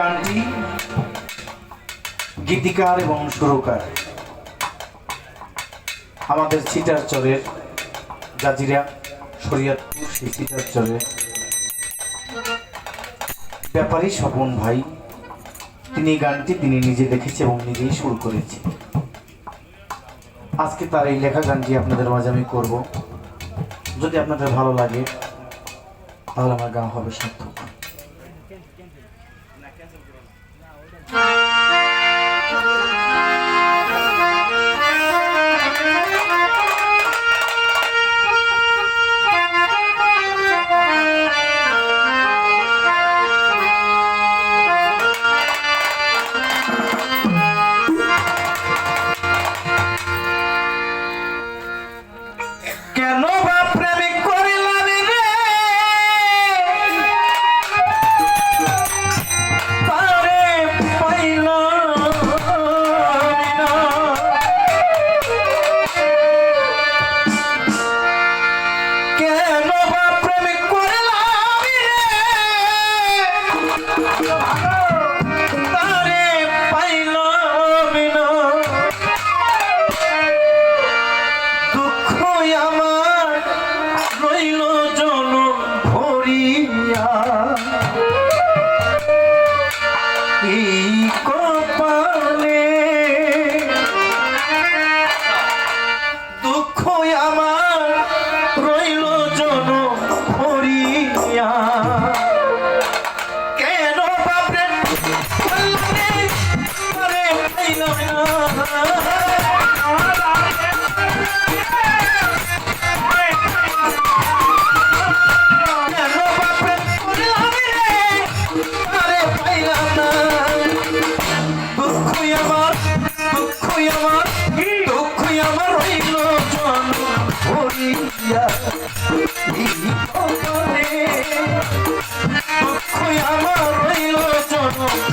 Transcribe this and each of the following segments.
গানটি গীতিকার এবং সুরকার আমাদের চিটারচরের জাজিরা শরিয়াতপুর সেই চিটারচরে ব্যাপারী স্বপন ভাই, তিনি গানটি তিনি নিজে দেখেছে এবং নিজেই শুরু করেছে। আজকে তার এই লেখা গানটি আপনাদের মাঝে আমি করব। যদি আপনাদের ভালো লাগে, তাহলে আমার গান হবে সার্থক। Oh, oh, oh.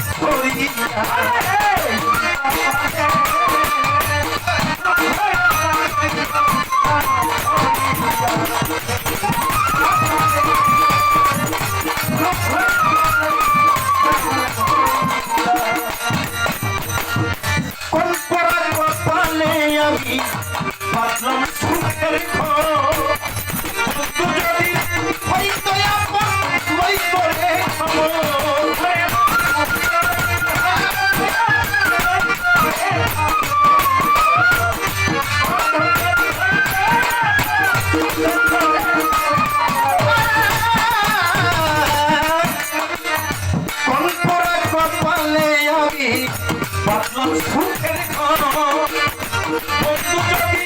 Let's go!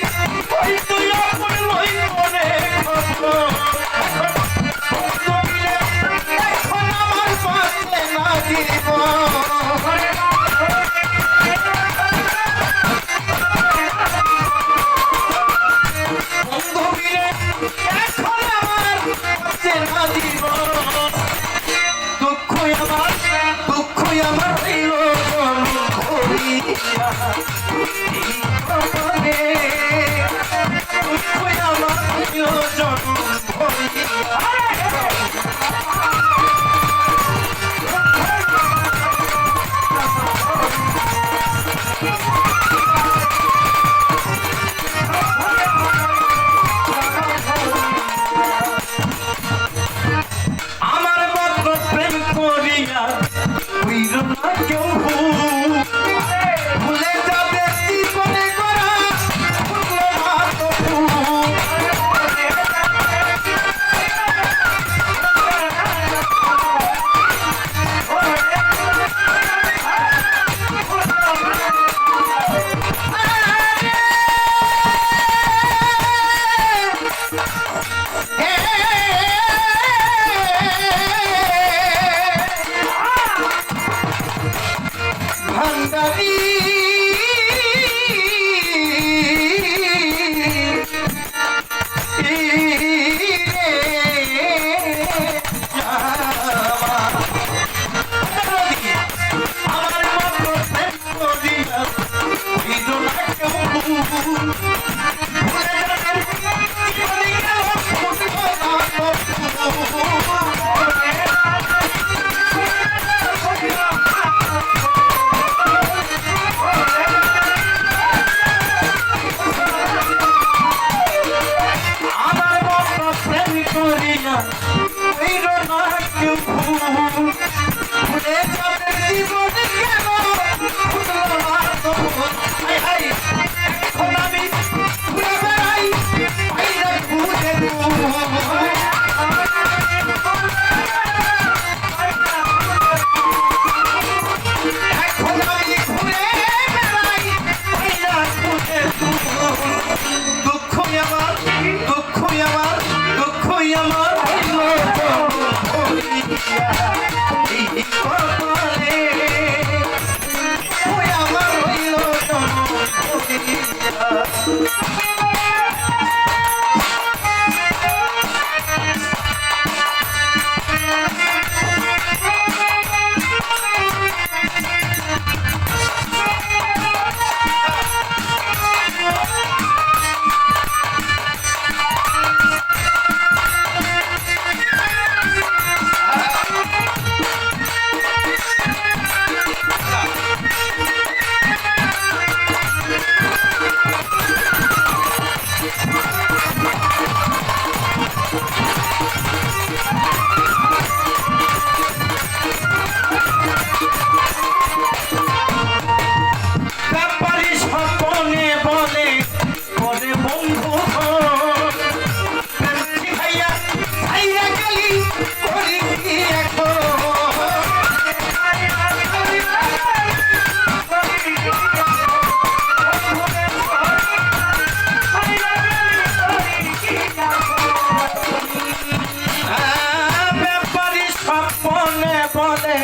পদে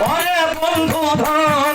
পরে বন্ধু ধন